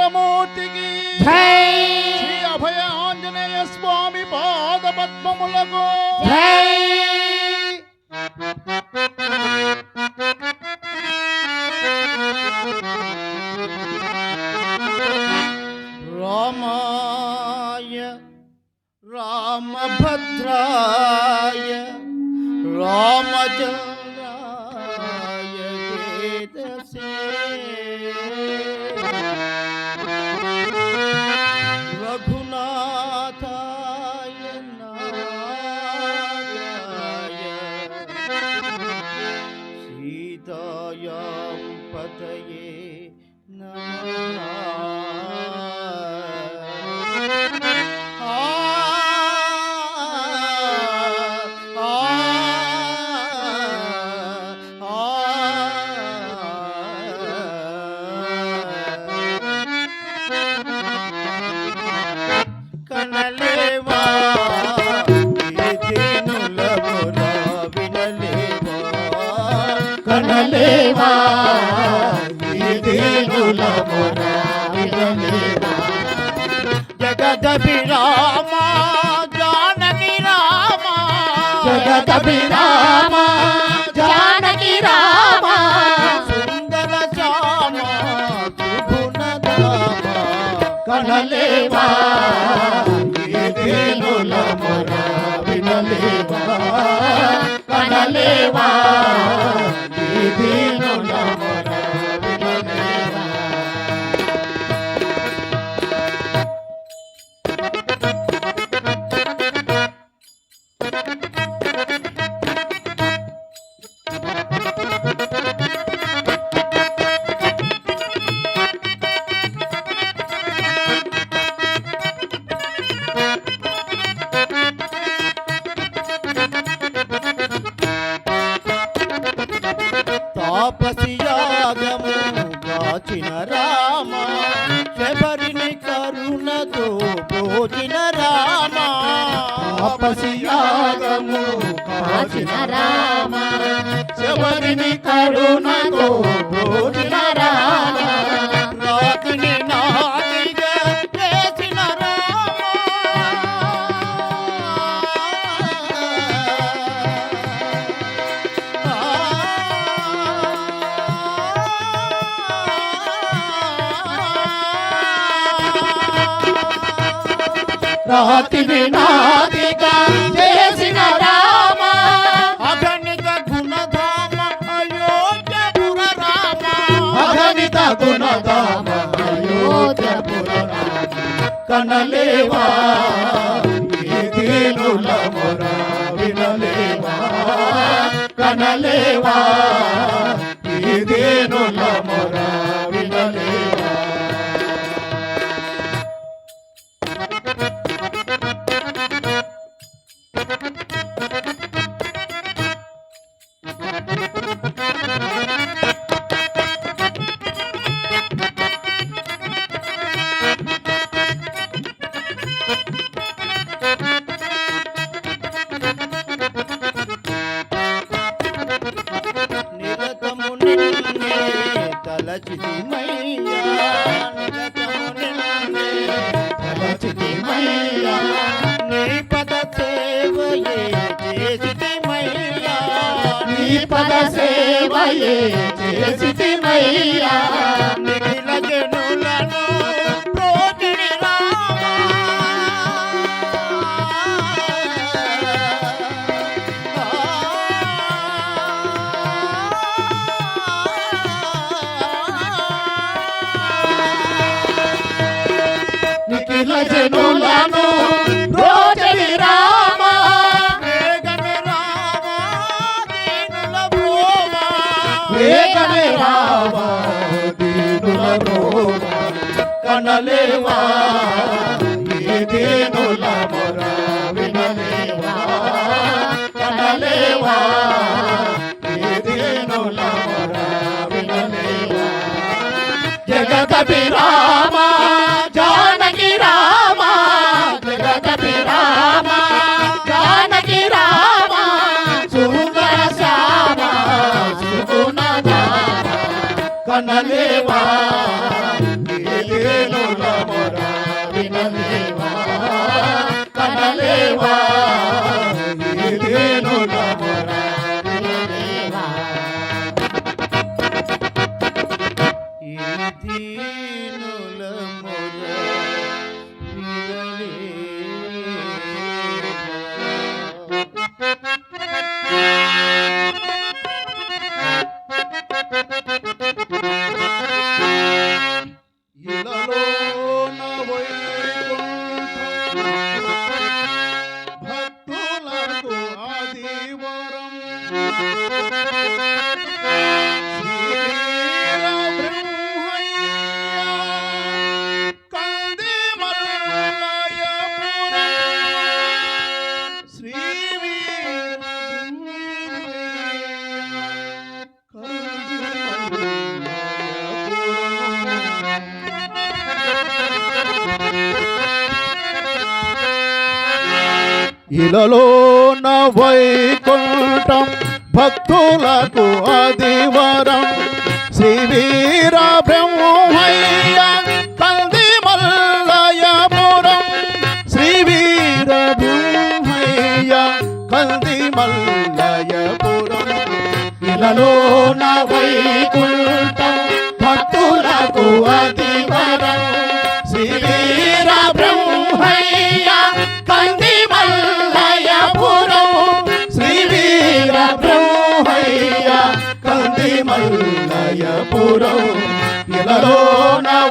మంత్రమూర్తికి జై శ్రీ అభయ ఆంజనేయ స్వామి పాద పద్మములకు జై రామాయ రామభద్రాయ రామచంద్రాయ ఈ దీనుల మొర వినలేవా జానకి రామ జగదభిరామ జానకి రామ సుందర శ్యామ కనలేవా వినలేవా కనలేవా తపసియాగము. కాచిన రామ శబరిని కరుణతో భోజన రామ. రాతి వినాదిగా చేసిన రామ. అగణిత గుణధామ అయోధ్యపుర రామ అగణిత గుణధామ అయోధ్యపుర రామ కనలేవా? ఈ దీనుల మొర వినలేవా? కనలేవా? సేవయే వేగమే రామ దీనుల రోమ కనలేవా ఈ దీనుల మొర వినలేవా కనలేవా దీనుల మొర వినలేవా Amém. ఇలలో వైకుంఠం భక్తులకు అధివరం శ్రీ వీర బ్రహ్మయ్య కంది మల్లయపురం శ్రీ వీర బ్రహ్మయ్య కంది మల్లయపురం ఇలలో నా వైకుంఠం భక్తులకు అధివరం శ్రీ వీర బ్రహ్మయ్య కంది మల్ల పురం ఇలలో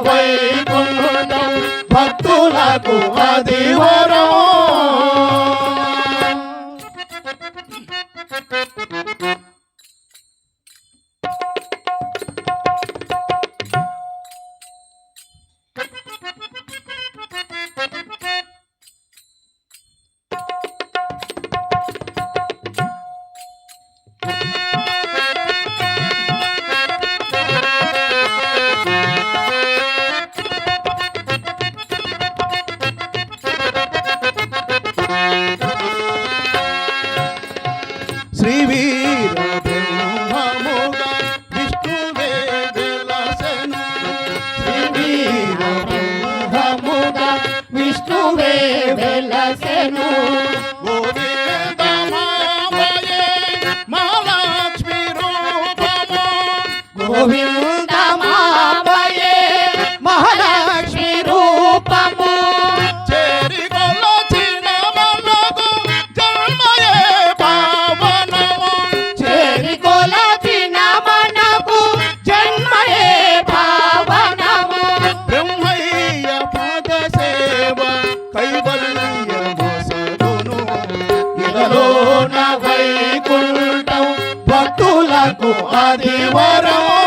వైకుంఠం భక్తులకు అదివరం శ్రీ Oh, yeah. தேவரமோ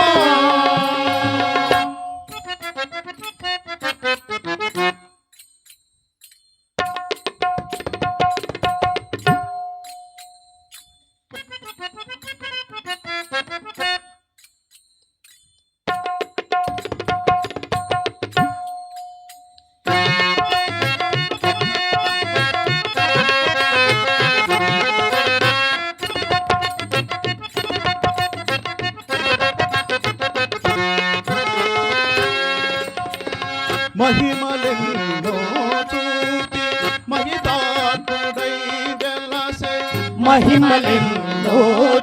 మహిమలెన్నో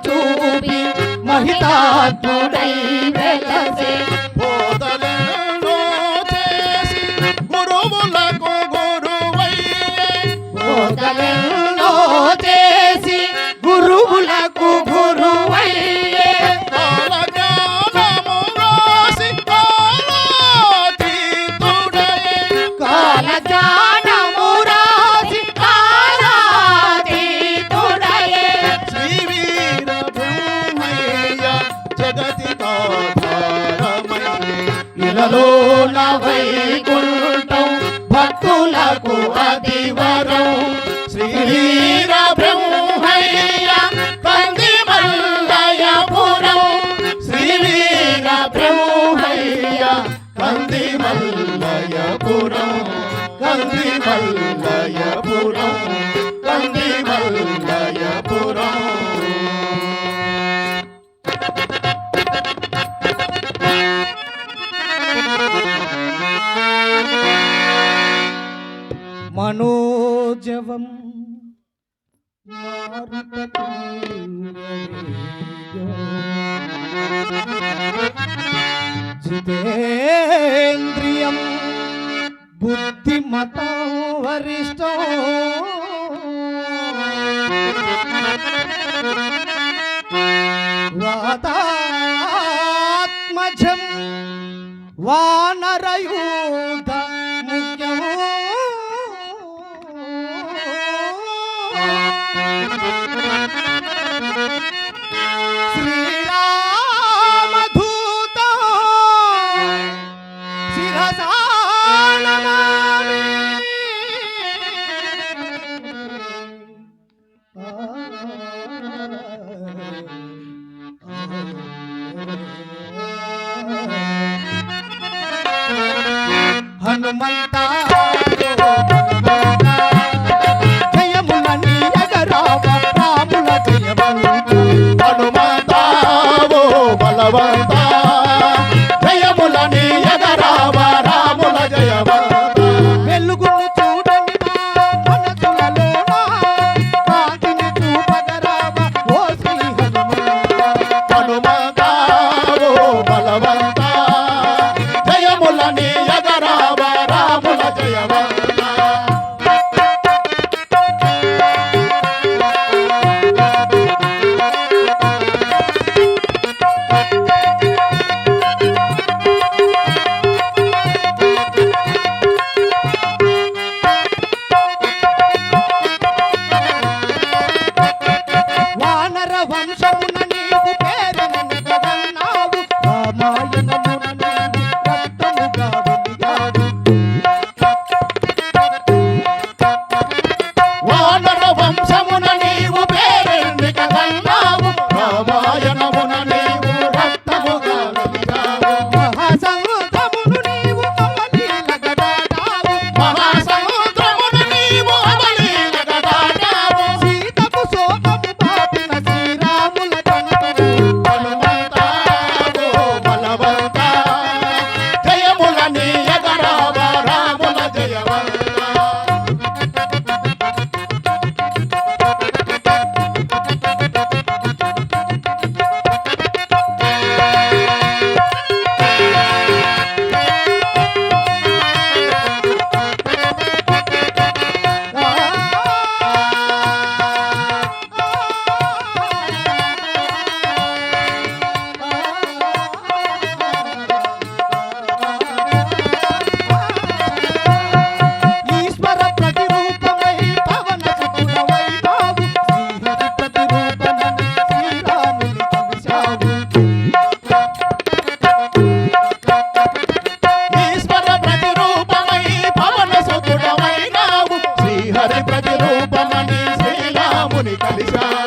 చూపి మహితాత్ముడై వెలసే బోధలెన్నో చేసి గురువులకు గురువయ్యే బోధలెన్నో చేసి భక్తులకు అదివరం శ్రీ వీర బ్రహ్మయ్య కంది మల్లయపురం శ్రీ బ్రహ్మయ్య కంది మల్లయపురం కంది మల్లయపురం మనోజవం జితేంద్రియం బుద్ధిమతం వరిష్టం Monica Lisa.